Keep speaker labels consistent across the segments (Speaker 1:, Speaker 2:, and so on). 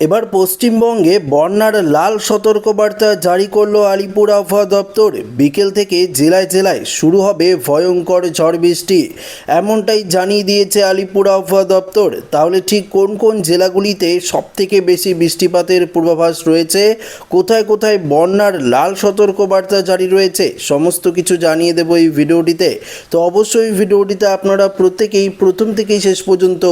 Speaker 1: এবার পশ্চিমবঙ্গে বন্যার লাল সতর্কবার্তা জারি করল আলিপুর আবহাওয়া দপ্তর। বিকেল থেকে জেলায় জেলায় শুরু হবে ভয়ঙ্কর ঝড় বৃষ্টি। এমনটাই জানিয়ে দিয়েছে আলিপুর আবহাওয়া দপ্তর। তাহলে ঠিক কোন কোন জেলাগুলিতে সবথেকে বেশি বৃষ্টিপাতের পূর্বাভাস রয়েছে? কোথায় কোথায় বন্যার লাল সতর্কবার্তা জারি রয়েছে? সমস্ত কিছু জানিয়ে দেবো এই ভিডিওটিতে। তো অবশ্যই ভিডিওটিতে আপনারা প্রত্যেকেই প্রথম থেকেই শেষ পর্যন্ত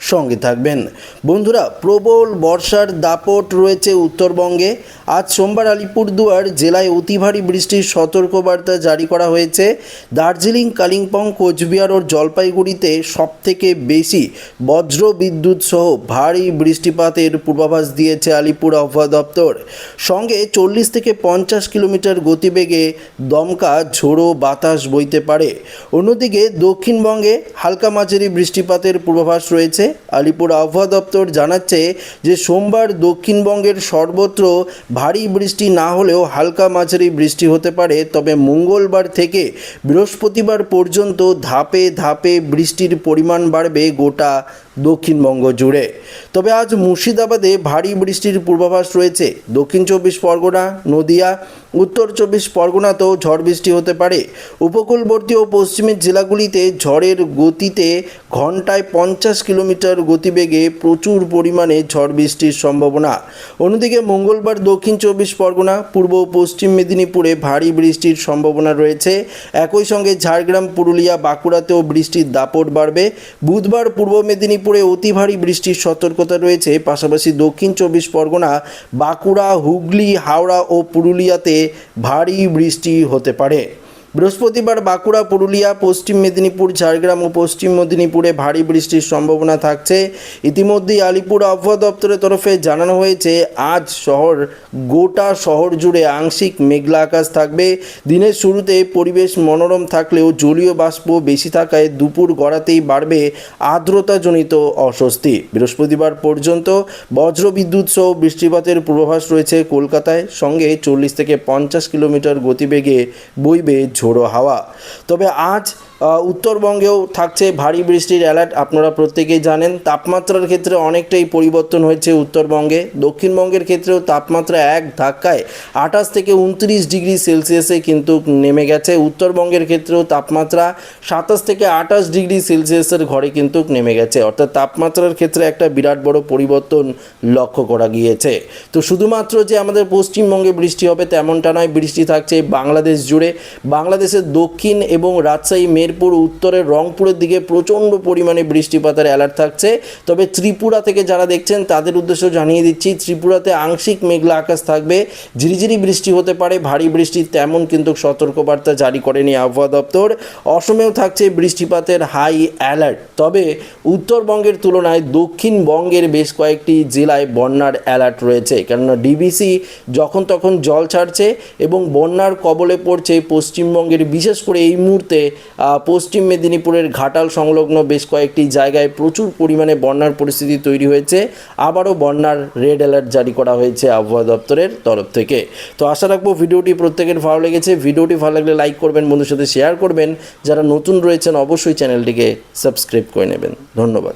Speaker 1: সঙ্গে থাকবেন। বন্ধুরা, প্রবল বর্ষার দাপট রয়েছে উত্তরবঙ্গে। আজ সোমবার আলিপুরদুয়ার জেলায় অতি ভারী বৃষ্টির সতর্কবার্তা জারি করা হয়েছে। দার্জিলিং, কালিম্পং, কোচবিহার ও জলপাইগুড়িতে সবথেকে বেশি বজ্র বিদ্যুৎ সহ ভারী বৃষ্টিপাতের পূর্বাভাস দিয়েছে আলিপুর আবহাওয়া দপ্তর। সঙ্গে চল্লিশ থেকে পঞ্চাশ কিলোমিটার গতিবেগে দমকা, ঝোড়ো বাতাস বইতে পারে। অন্যদিকে দক্ষিণবঙ্গে হালকা মাঝারি বৃষ্টিপাতের পূর্বাভাস রয়েছে। আলিপুর আবহাওয়া দপ্তর জানাচ্ছে যে সোমবার দক্ষিণবঙ্গের সর্বত্র ভারী বৃষ্টি না হলেও হালকা মাঝারি বৃষ্টি হতে পারে, তবে মঙ্গলবার থেকে বৃহস্পতিবার পর্যন্ত ধাপে ধাপে বৃষ্টির পরিমাণ বাড়বে গোটা দক্ষিণবঙ্গ জুড়ে। তবে আজ মুর্শিদাবাদে ভারী বৃষ্টির পূর্বাভাস রয়েছে। দক্ষিণ চব্বিশ পরগনা, নদিয়া, উত্তর চব্বিশ পরগনাতেও ঝড় বৃষ্টি হতে পারে। উপকূলবর্তী ও পশ্চিমের জেলাগুলিতে ঝড়ের গতিতে ঘন্টায় পঞ্চাশ কিলোমিটার গতিবেগে প্রচুর পরিমাণে ঝড় বৃষ্টির সম্ভাবনা। অন্যদিকে মঙ্গলবার দক্ষিণ চব্বিশ পরগনা, পূর্ব ও পশ্চিম মেদিনীপুরে ভারী বৃষ্টির সম্ভাবনা রয়েছে। একই সঙ্গে ঝাড়গ্রাম, পুরুলিয়া, বাঁকুড়াতেও বৃষ্টির দাপট বাড়বে। বুধবার পূর্ব মেদিনীপুরে অতি ভারী বৃষ্টির সতর্কতা রয়েছে। পাশাপাশি দক্ষিণ চব্বিশ পরগনা, বাঁকুড়া, হুগলি, হাওড়া ও পুরুলিয়াতে ভারী বৃষ্টি হতে পারে। বৃহস্পতিবার বাঁকুড়া, পুরুলিয়া, পশ্চিম মেদিনীপুর, ঝাড়গ্রাম ও পশ্চিম মেদিনীপুরে ভারী বৃষ্টির সম্ভাবনা থাকছে। ইতিমধ্যেই আলিপুর আবহাওয়া দপ্তরের তরফে জানানো হয়েছে, আজ শহর, গোটা শহর জুড়ে আংশিক মেঘলা আকাশ থাকবে। দিনের শুরুতে পরিবেশ মনোরম থাকলেও জলীয় বাষ্প বেশি থাকায় দুপুর গড়াতেই বাড়বে আর্দ্রতাজনিত অস্বস্তি। বৃহস্পতিবার পর্যন্ত বজ্রবিদ্যুৎ সহ বৃষ্টিপাতের পূর্বাভাস রয়েছে কলকাতায়। সঙ্গে চল্লিশ থেকে পঞ্চাশ কিলোমিটার গতিবেগে বইবে ঝোড়ো। হাওয়া। তবে আজ আহ, উত্তরবঙ্গেও থাকছে ভারী বৃষ্টির অ্যালার্ট আপনারা প্রত্যেকেই জানেন। তাপমাত্রার ক্ষেত্রে অনেকটাই পরিবর্তন হয়েছে উত্তরবঙ্গে। দক্ষিণবঙ্গের ক্ষেত্রেও তাপমাত্রা এক ধাক্কায় আঠাশ থেকে উনত্রিশ ডিগ্রি সেলসিয়াসে কিন্তু নেমে গেছে। উত্তরবঙ্গের ক্ষেত্রেও তাপমাত্রা সাতাশ থেকে আঠাশ ডিগ্রি সেলসিয়াসের ঘরে কিন্তু নেমে গেছে। অর্থাৎ তাপমাত্রার ক্ষেত্রে একটা বিরাট বড় পরিবর্তন লক্ষ্য করা গিয়েছে। তো শুধুমাত্র যে আমাদের পশ্চিমবঙ্গে বৃষ্টি হবে তেমনটা নয়, বৃষ্টি থাকছে বাংলাদেশ জুড়ে। বাংলাদেশের দক্ষিণ এবং রাজশাহী মেরপুর উত্তরের রংপুরের দিকে প্রচণ্ড পরিমাণে বৃষ্টিপাতের অ্যালার্ট থাকছে। তবে ত্রিপুরা থেকে যারা দেখছেন, তাদের উদ্দেশ্য জানিয়ে দিচ্ছি, ত্রিপুরাতে আংশিক মেঘলা আকাশ থাকবে। ঝিরিঝিরি বৃষ্টি হতে পারে, ভারী বৃষ্টি তেমন কিন্তু সতর্কবার্তা জারি করেনি আবহাওয়া দপ্তর। অসমেও থাকছে বৃষ্টিপাতের হাই অ্যালার্ট তবে উত্তরবঙ্গের তুলনায় দক্ষিণবঙ্গের বেশ কয়েকটি জেলায় বন্যার অ্যালার্ট রয়েছে। কেননা ডিবিসি যখন তখন জল ছাড়ছে এবং বন্যার কবলে পড়ছে পশ্চিমবঙ্গের। বিশেষ করে এই মুহূর্তে পশ্চিম মেদিনীপুরের ঘাটাল সংলগ্ন বেশ কয়েকটি জায়গায় প্রচুর পরিমাণে বন্যার পরিস্থিতি তৈরি হয়েছে। আবারও বন্যার রেড অ্যালার্ট জারি করা হয়েছে আবহাওয়া দপ্তরের তরফ থেকে। তো আশা রাখব ভিডিওটি প্রত্যেকের ভালো লেগেছে। ভিডিওটি ভালো লাগলে লাইক করবেন বন্ধুর সাথে শেয়ার করবেন। যারা নতুন রয়েছেন, অবশ্যই চ্যানেলটিকে সাবস্ক্রাইব করে নেবেন। ধন্যবাদ।